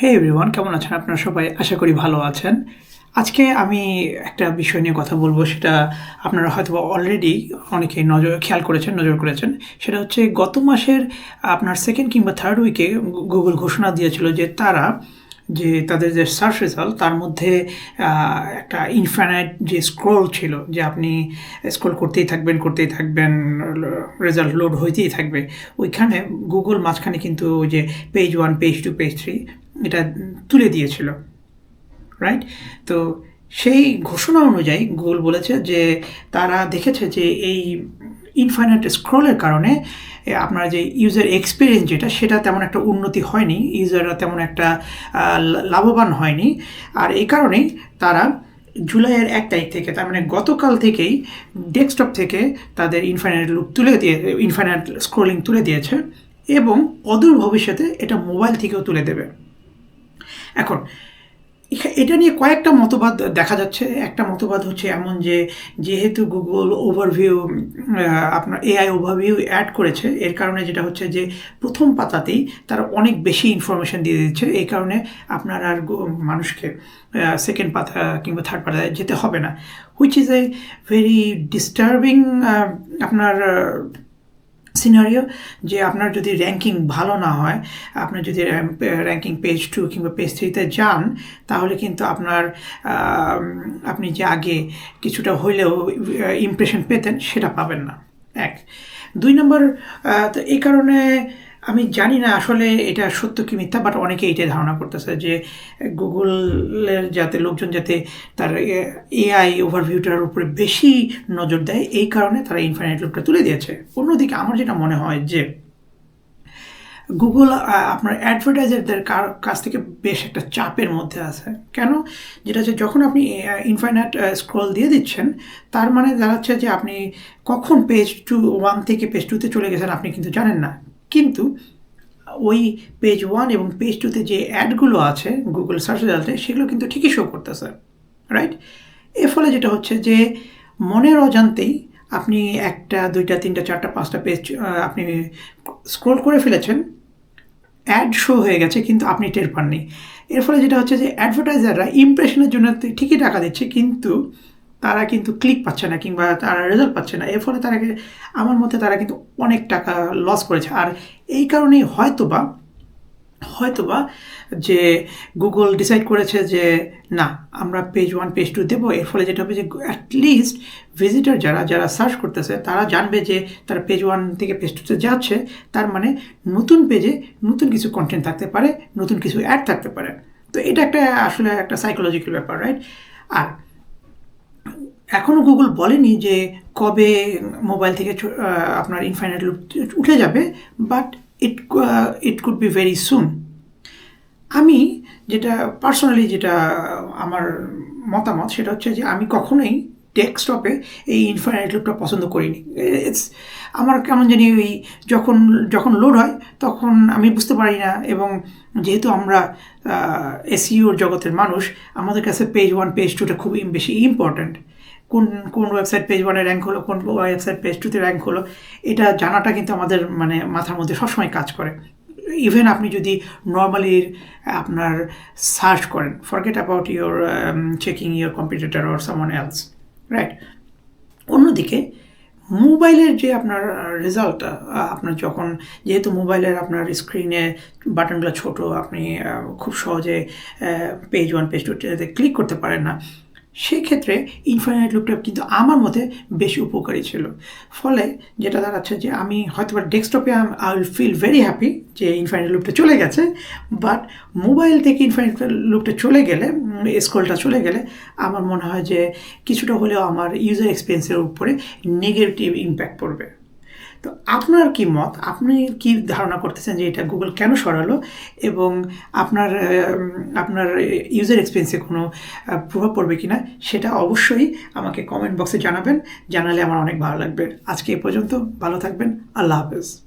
হে everyone কেমন আছেন? আপনারা সবাই আশা করি ভালো আছেন। আজকে আমি একটা বিষয় নিয়ে কথা বলব, সেটা আপনারা হয়তো অলরেডি অনেকে নজর, খেয়াল করেছেন, নজর করেছেন। সেটা হচ্ছে গত মাসের আপনার সেকেন্ড কিংবা থার্ড উইকে গুগল ঘোষণা দিয়েছিল যে তারা যে তাদের যে সার্চ রেজাল্ট তার মধ্যে একটা ইনফাইনাইট যে স্ক্রল ছিল, যে আপনি স্ক্রল করতেই থাকবেন করতেই থাকবেন রেজাল্ট লোড হইতেই থাকবে। ওইখানে গুগল মাঝখানে কিন্তু ওই যে page one page two page three এটা তুলে দিয়েছিল রাইট তো সেই ঘোষণা অনুযায়ী গুগল বলেছে যে তারা দেখেছে যে এই ইনফাইনাইট স্ক্রলের কারণে আপনার যে ইউজার এক্সপিরিয়েন্স যেটা, সেটা তেমন একটা উন্নতি হয়নি ইউজাররা তেমন একটা লাভবান হয়নি। আর এই কারণেই তারা জুলাইয়ের এক তারিখ থেকে, তার মানে গতকাল থেকেই ডেস্কটপ থেকে তাদের ইনফাইনাইট লুপ তুলে দিয়ে ইনফাইনাইট স্ক্রোলিং তুলে দিয়েছে এবং অদূর ভবিষ্যতে এটা মোবাইল থেকেও তুলে দেবে। এখন এটা নিয়ে কয়েকটা মতবাদ দেখা যাচ্ছে। একটা মতবাদ হচ্ছে এমন যে, যেহেতু গুগল ওভারভিউ আপনার এআই ওভারভিউ অ্যাড করেছে, এর কারণে যেটা হচ্ছে যে, প্রথম পাতাতেই তারা অনেক বেশি ইনফরমেশন দিয়ে দিচ্ছে। এই কারণে আপনার আর মানুষকে সেকেন্ড পাতা কিংবা থার্ড পাতায় যেতে হবে না। Which is a very disturbing আপনার সিনারিও যে আপনার যদি র্যাঙ্কিং ভালো না হয়, আপনি যদি র্যাঙ্কিং পেজ টু কিংবা পেজ থ্রিতে যান, তাহলে কিন্তু আপনার আপনি যে আগে কিছুটা হইলেও ইমপ্রেশন পেতেন, সেটা পাবেন না। এক। দুই নম্বর তো এই কারণে আমি জানি না আসলে এটা সত্য কি মিথ্যা বাট অনেকে এটাই ধারণা করতেছে যে গুগলের যাতে লোকজন যাতে তার এআই ওভারভিউটার উপরে বেশি নজর দেয়, এই কারণে তারা ইনফাইনাইট লুপটা তুলে দিয়েছে। অন্যদিকে আমার যেটা মনে হয় যে গুগল আপনার অ্যাডভার্টাইজারদের কাছ থেকে বেশ একটা চাপের মধ্যে আছে। কেন? যেটা হচ্ছে যখন আপনি ইনফাইনাইট স্ক্রল দিয়ে দিচ্ছেন, তার মানে দাঁড়াচ্ছে যে আপনি কখন পেজ টু ওয়ান থেকে পেজ টুতে চলে গেছেন আপনি কিন্তু জানেন না। কিন্তু ওই পেজ ওয়ান এবং পেজ টুতে যে অ্যাডগুলো আছে গুগল সার্চ রেজাল্টে সেগুলো কিন্তু ঠিকই শো করতেছে রাইট এর ফলে যেটা হচ্ছে যে মনের অজান্তেই আপনি একটা, দুইটা, তিনটা, চারটা, পাঁচটা পেজ আপনি স্ক্রোল করে ফেলেছেন অ্যাড শো হয়ে গেছে কিন্তু আপনি টের পাননি। এর ফলে যেটা হচ্ছে যে অ্যাডভার্টাইজাররা ইমপ্রেশনের জন্য ঠিকই টাকা দিচ্ছে, কিন্তু তারা কিন্তু ক্লিক পাচ্ছে না কিংবা তারা রেজাল্ট পাচ্ছে না। এর ফলে তারা আমার মতে তারা কিন্তু অনেক টাকা লস করেছে। আর এই কারণেই হয়তোবা হয়তোবা যে গুগল ডিসাইড করেছে যে, না, আমরা পেজ ওয়ান পেজ টু দেবো। এর ফলে যেটা হবে যে অ্যাটলিস্ট ভিজিটার যারা যারা সার্চ করতেছে, তারা জানবে যে, তারা পেজ ওয়ান থেকে পেজ টুতে যাচ্ছে। তার মানে নতুন পেজে নতুন কিছু কন্টেন্ট থাকতে পারে, নতুন কিছু অ্যাড থাকতে পারে। তো এটা একটা, আসলে একটা সাইকোলজিক্যাল ব্যাপার রাইট আর এখনও গুগল বলেনি যে কবে মোবাইল থেকে আপনার ইনফাইনাইট লুপ উঠে যাবে but it it could be very soon আমি যেটা পার্সোনালি যেটা আমার মতামত সেটা হচ্ছে যে আমি কখনোই ডেস্কটপে এই ইনফাইনাইট লুপটা পছন্দ করিনি। ইটস আমার কেমন জানি ওই যখন যখন লোড হয়, তখন আমি বুঝতে পারি না এবং যেহেতু আমরা এসইওর জগতের মানুষ, আমাদের কাছে পেজ ওয়ান পেজ টুটা খুবই বেশি ইম্পর্ট্যান্ট কোন কোন ওয়েবসাইট পেজ ওয়ানে র্যাঙ্ক হলো, কোন ওয়েবসাইট পেজ টুতে র্যাঙ্ক হলো, এটা জানাটা কিন্তু আমাদের মানে মাথার মধ্যে সবসময় কাজ করে। ইভেন আপনি যদি নর্মালি আপনার সার্চ করেন forget about your checking your computer or someone else right অন্যদিকে, মোবাইলের যে আপনার রেজাল্টটা আপনার যখন, যেহেতু মোবাইলের আপনার স্ক্রিনে বাটনগুলো ছোট, আপনি খুব সহজে পেজ ওয়ান পেজ টুতে ক্লিক করতে পারেন না সেই ক্ষেত্রে ইনফাইনাইট লুপটপ কিন্তু আমার মতে বেশ উপকারী ছিল। ফলে যেটা দাঁড়াচ্ছে যে আমি হয়তো বা ডেস্কটপে I will feel very happy যে ইনফাইনাইট লুপটা চলে গেছে বাট মোবাইল থেকে ইনফাইনাইট লুপটা চলে গেলে স্কলটা চলে গেলে আমার মনে হয় যে কিছুটা হলেও আমার ইউজার এক্সপিরিয়েন্সের উপরে নেগেটিভ ইম্প্যাক্ট পড়বে। তো আপনার কি মত? আপনি কি ধারণা করতেছেন যে এটা গুগল কেন সরালো? এবং আপনার আপনার ইউজার এক্সপিরিয়েন্সে কোনো প্রভাব পড়বে কি না সেটা অবশ্যই আমাকে কমেন্ট বক্সে জানাবেন। জানালে আমার অনেক ভালো লাগবে। আজকে এ পর্যন্ত। ভালো থাকবেন। আল্লাহ হাফেজ।